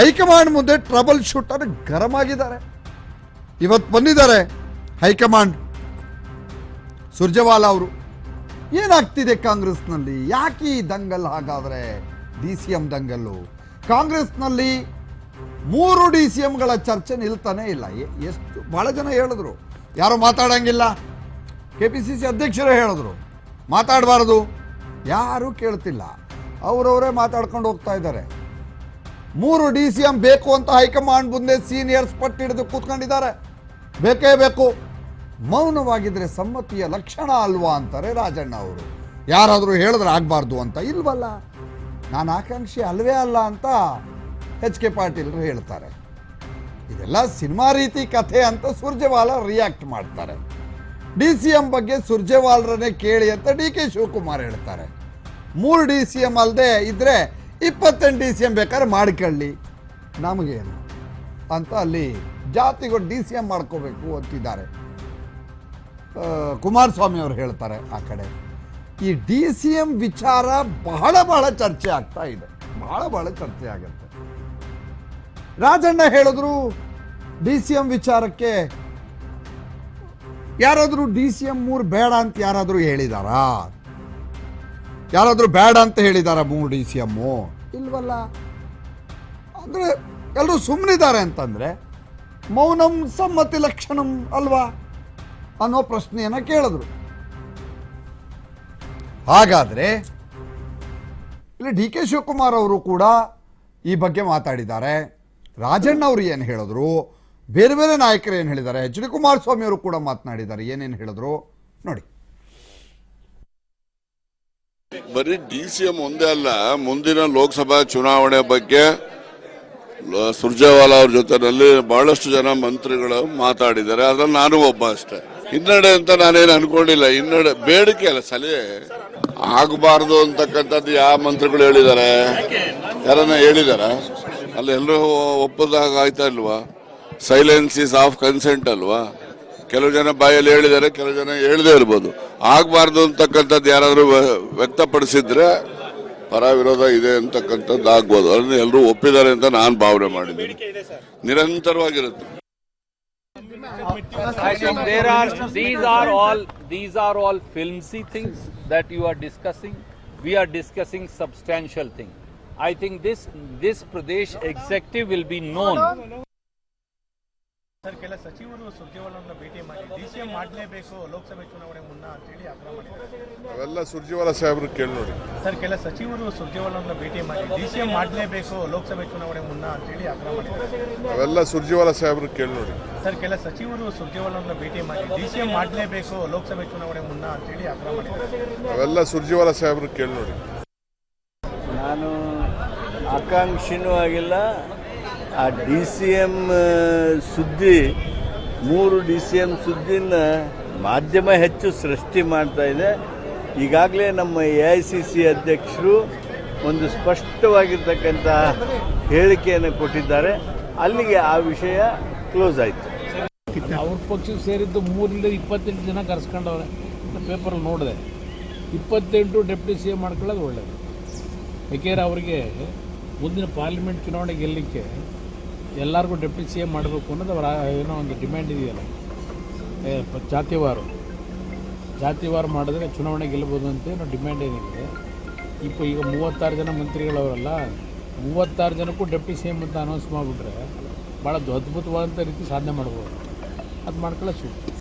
High command ಮುಂದೆ trouble shooter ಗರಂ ಆಗಿದ್ದಾರೆ ಇವತ್ತು ಬಂದಿದ್ದಾರೆ ಹೈಕಮಾಂಡ್ ಸುರ್ಜೇವಾಲಾ ಅವರು. ಏನಾಗ್ತಿದೆ ಕಾಂಗ್ರೆಸ್ನಲ್ಲಿ? ಯಾಕೆ ಈ ದಂಗಲ್ ಹಾಗಾದ್ರೆ? ಡಿ ಸಿ ಎಂ ದಂಗಲ್ಲು. ಕಾಂಗ್ರೆಸ್ನಲ್ಲಿ ಮೂರು ಡಿ ಸಿ ಎಂಗಳ ಚರ್ಚೆ ನಿಲ್ತಾನೆ ಇಲ್ಲ. ಎಷ್ಟು ಭಾಳ ಜನ ಹೇಳಿದ್ರು. ಯಾರು ಮಾತಾಡಂಗಿಲ್ಲ. ಕೆ ಪಿ ಸಿ ಸಿ ಅಧ್ಯಕ್ಷರೇ ಹೇಳಿದ್ರು. ಮಾತಾಡಬಾರ್ದು. ಯಾರೂ ಕೇಳ್ತಿಲ್ಲ. ಅವರವರೇ ಮಾತಾಡ್ಕೊಂಡು ಹೋಗ್ತಾ ಇದ್ದಾರೆ. ಮೂರು ಡಿ ಸಿ ಎಂ ಬೇಕು ಅಂತ ಹೈಕಮಾಂಡ್ ಮುಂದೆ ಸೀನಿಯರ್ಸ್ ಪಟ್ಟು ಹಿಡಿದು ಕೂತ್ಕೊಂಡಿದ್ದಾರೆ. ಬೇಕೇ ಬೇಕು. ಮೌನವಾಗಿದ್ರೆ ಸಮ್ಮತಿಯ ಲಕ್ಷಣ ಅಲ್ವಾ ಅಂತಾರೆ ರಾಜಣ್ಣ ಅವರು. ಯಾರಾದರೂ ಹೇಳಿದ್ರೆ ಆಗಬಾರ್ದು ಅಂತ ಇಲ್ವಲ್ಲ? ನಾನು ಆಕಾಂಕ್ಷಿ ಅಲ್ವೇ ಅಲ್ಲ ಅಂತ ಎಚ್ ಕೆ ಪಾಟೀಲ್ರು ಹೇಳ್ತಾರೆ. ಇದೆಲ್ಲ ಸಿನಿಮಾ ರೀತಿ ಕಥೆ ಅಂತ ಸುರ್ಜೇವಾಲ ರಿಯಾಕ್ಟ್ ಮಾಡ್ತಾರೆ. ಡಿ ಸಿ ಎಂ ಬಗ್ಗೆ ಸುರ್ಜೇವಾಲ್ರನ್ನೇ ಕೇಳಿ ಅಂತ ಡಿ ಕೆ ಶಿವಕುಮಾರ್ ಹೇಳ್ತಾರೆ. ಮೂರು ಡಿ ಸಿ ಎಂ ಅಲ್ಲದೆ ಇದ್ರೆ ಇಪ್ಪತ್ತೆಂಟು ಡಿ ಸಿ ಎಂ ಬೇಕಾದ್ರೆ ಮಾಡ್ಕೊಳ್ಳಿ. ನಮಗೇನು? ಅಂತ ಅಲ್ಲಿ ಜಾತಿಗಳು ಡಿ ಸಿ ಎಂ ಮಾಡ್ಕೋಬೇಕು ಅಂತಿದ್ದಾರೆ. ಕುಮಾರಸ್ವಾಮಿ ಅವರು ಹೇಳ್ತಾರೆ ಆ ಕಡೆ. ಈ ಡಿ ಸಿ ಎಂ ವಿಚಾರ ಬಹಳ ಬಹಳ ಚರ್ಚೆ ಆಗ್ತಾ ಇದೆ. ಬಹಳ ಬಹಳ ಚರ್ಚೆ ಆಗುತ್ತೆ. ರಾಜಣ್ಣ ಹೇಳಿದ್ರು ಡಿ ಸಿ ಎಂ ವಿಚಾರಕ್ಕೆ ಯಾರಾದರೂ ಡಿ ಸಿ ಎಂ ಮೂರು ಬೇಡ ಅಂತ ಯಾರಾದರೂ ಹೇಳಿದಾರಾ? ಯಾರಾದರೂ ಬೇಡ ಅಂತ ಹೇಳಿದಾರ ಮೂರು ಡಿ ಸಿ ಎಮ್ಮು? ಇಲ್ವಲ್ಲ? ಅಂದರೆ ಎಲ್ಲರೂ ಸುಮ್ಮನಿದ್ದಾರೆ ಅಂತಂದರೆ ಮೌನಂ ಸಮ್ಮತಿ ಲಕ್ಷಣಂ ಅಲ್ವಾ ಅನ್ನೋ ಪ್ರಶ್ನೆಯನ್ನು ಕೇಳಿದ್ರು. ಹಾಗಾದರೆ ಇಲ್ಲಿ ಡಿ ಕೆ ಶಿವಕುಮಾರ್ ಅವರು ಕೂಡ ಈ ಬಗ್ಗೆ ಮಾತಾಡಿದ್ದಾರೆ. ರಾಜಣ್ಣ ಅವರು ಏನು ಹೇಳಿದ್ರು? ಬೇರೆ ಬೇರೆ ನಾಯಕರು ಏನು ಹೇಳಿದ್ದಾರೆ? ಎಚ್ ಡಿ ಕುಮಾರಸ್ವಾಮಿ ಅವರು ಕೂಡ ಮಾತನಾಡಿದ್ದಾರೆ. ಏನೇನು ಹೇಳಿದ್ರು? ನೋಡಿ. ಬರೀ ಡಿ ಸಿ ಎಂ ಒಂದೇ ಅಲ್ಲ, ಮುಂದಿನ ಲೋಕಸಭಾ ಚುನಾವಣೆ ಬಗ್ಗೆ ಸುರ್ಜೇವಾಲಾ ಅವ್ರ ಜೊತೆನಲ್ಲಿ ಬಹಳಷ್ಟು ಜನ ಮಂತ್ರಿಗಳು ಮಾತಾಡಿದ್ದಾರೆ. ಅದ್ರಲ್ಲಿ ನಾನು ಒಬ್ಬ ಅಷ್ಟೇ. ಹಿನ್ನಡೆ ಅಂತ ನಾನೇನು ಅನ್ಕೊಂಡಿಲ್ಲ. ಹಿನ್ನಡೆ ಬೇಡಿಕೆ ಅಲ್ಲ, ಸಲಹೆ ಆಗಬಾರ್ದು ಅಂತಕ್ಕಂಥದ್ದು ಯಾವ ಮಂತ್ರಿಗಳು ಹೇಳಿದ್ದಾರೆ? ಯಾರನ್ನ ಹೇಳಿದಾರ? ಅಲ್ಲಿ ಎಲ್ಲರೂ ಒಪ್ಪದಾಗ ಆಯ್ತಾ ಇಲ್ವಾ? ಸೈಲೆನ್ಸ್ ಇಸ್ ಆಫ್ ಕನ್ಸೆಂಟ್ ಅಲ್ವಾ? ಕೆಲವು ಜನ ಬಾಯಲ್ಲಿ ಹೇಳಿದ್ದಾರೆ, ಕೆಲವು ಜನ ಹೇಳದೇ ಇರ್ಬೋದು. ಆಗಬಾರ್ದು ಅಂತಕ್ಕಂಥದ್ದು ಯಾರಾದರೂ ವ್ಯಕ್ತಪಡಿಸಿದ್ರೆ ಪರ ವಿರೋಧ ಇದೆ ಅಂತಕ್ಕಂಥದ್ದು ಆಗ್ಬೋದು ಅದನ್ನು ಎಲ್ಲರೂ ಒಪ್ಪಿದ್ದಾರೆ ಅಂತ ನಾನು ಭಾವನೆ ಮಾಡಿದ್ದೀನಿ ನಿರಂತರವಾಗಿರುತ್ತೆ there are, these are all, these are all filmy things that you are discussing. We are discussing substantial thing. I think this, this Pradesh executive will be known. Sir ಕೆಲ ಸಚಿವರು ಸುರ್ಜೇವಾಲನ್ನ ಭೇಟಿ ಮಾಡಿ ಡಿಸಿಎಂ ಮಾಡಲೇಬೇಕು ಲೋಕಸಭೆ ಚುನಾವಣೆ ಮುನ್ನ ಅಂತೇಳಿ ಆಗ್ರಹ ಮಾಡಿದ್ದಾರೆ. ಅವೆಲ್ಲ ಸುರ್ಜಿವಾಲ ಸಾಹೇಬ್ರು ಕೇಳಿ ನೋಡಿ. ಸರ್ ಕೆಲ ಸಚಿವರು ಸುರ್ಜೇವಾಲನ್ನ ಭೇಟಿ ಮಾಡಿ ಡಿಸಿಎಂ ಮಾಡಲೇಬೇಕು ಲೋಕಸಭೆ ಚುನಾವಣೆ ಮುನ್ನ ಅಂತೇಳಿ ಆಗ್ರಹ ಮಾಡಿದ್ದಾರೆ. ಅವೆಲ್ಲ ಸುರ್ಜೇವಾಲ ಸಾಹೇಬ್ರು ಕೇಳಿ ನೋಡಿ. ಸರ್ ಕೆಲ ಸಚಿವರು ಸುರ್ಜೇವಾಲನ್ನ ಭೇಟಿ ಮಾಡಿ ಡಿಸಿಎಂ ಮಾಡಲೇಬೇಕು ಲೋಕಸಭೆ ಚುನಾವಣೆ ಮುನ್ನ ಅಂತೇಳಿ ಆಗ್ರಹ ಮಾಡಿದ್ದಾರೆ. ಅವೆಲ್ಲ ಸುರ್ಜಿವಾಲ ಸಾಹೇಬ್ರು ಕೇಳಿ ನೋಡಿ. ನಾನು ಆಕಾಂಕ್ಷಿನೂ ಆಗಿಲ್ಲ ಆ ಡಿ ಸಿ ಎಂ ಸುದ್ದಿ, ಮೂರು ಡಿ ಸಿ ಎಂ ಸುದ್ದಿನ ಮಾಧ್ಯಮ ಹೆಚ್ಚು ಸೃಷ್ಟಿ ಮಾಡ್ತಾ ಇದೆ. ಈಗಾಗಲೇ ನಮ್ಮ ಎ ಐ ಸಿ ಸಿ ಅಧ್ಯಕ್ಷರು ಒಂದು ಸ್ಪಷ್ಟವಾಗಿರ್ತಕ್ಕಂಥ ಹೇಳಿಕೆಯನ್ನು ಕೊಟ್ಟಿದ್ದಾರೆ. ಅಲ್ಲಿಗೆ ಆ ವಿಷಯ ಕ್ಲೋಸ್ ಆಯಿತು. ಅವ್ರ ಪಕ್ಷಕ್ಕೆ ಸೇರಿದ್ದು ಮೂರಿಂದ ಇಪ್ಪತ್ತೆಂಟು ಜನ ಕರ್ಸ್ಕೊಂಡವ್ರೆ. ಪೇಪರ್ ನೋಡಿದೆ. ಇಪ್ಪತ್ತೆಂಟು ಡೆಪ್ಟಿ ಸಿ ಎಂ ಮಾಡ್ಕೊಳ್ಳೋದು ಒಳ್ಳೆಯದು ಯಾಕೆಂದ್ರೆ ಅವರಿಗೆ ಮುಂದಿನ ಪಾರ್ಲಿಮೆಂಟ್ ಚುನಾವಣೆ ಗೆಲ್ಲಲಿಕ್ಕೆ ಎಲ್ಲರಿಗೂ ಡೆಪ್ಟಿ ಸಿ ಎಂ ಮಾಡಬೇಕು ಅನ್ನೋದು ಅವರ, ಏನೋ ಒಂದು ಡಿಮ್ಯಾಂಡ್ ಇದೆಯಲ್ಲ. ಜಾತಿವಾರು. ಜಾತಿವಾರು ಮಾಡಿದ್ರೆ ಚುನಾವಣೆ ಗೆಲ್ಲಬಹುದು ಅಂತ ಏನೋ ಡಿಮ್ಯಾಂಡ್ ಏನಿದೆ. ಇಪ್ಪ, ಈಗ ಮೂವತ್ತಾರು ಜನ ಮಂತ್ರಿಗಳವರಲ್ಲ, ಮೂವತ್ತಾರು ಜನಕ್ಕೂ ಡೆಪ್ಟಿ ಸಿ ಎಂ ಅಂತ ಅನೌನ್ಸ್ ಮಾಡಿಬಿಟ್ರೆ ಭಾಳ ಅದ್ಭುತವಾದಂಥ ರೀತಿ ಸಾಧನೆ ಮಾಡ್ಬೋದು. ಅದು ಮಾಡ್ಕೊಳ್ಳೋ ಸೂಕ್ತ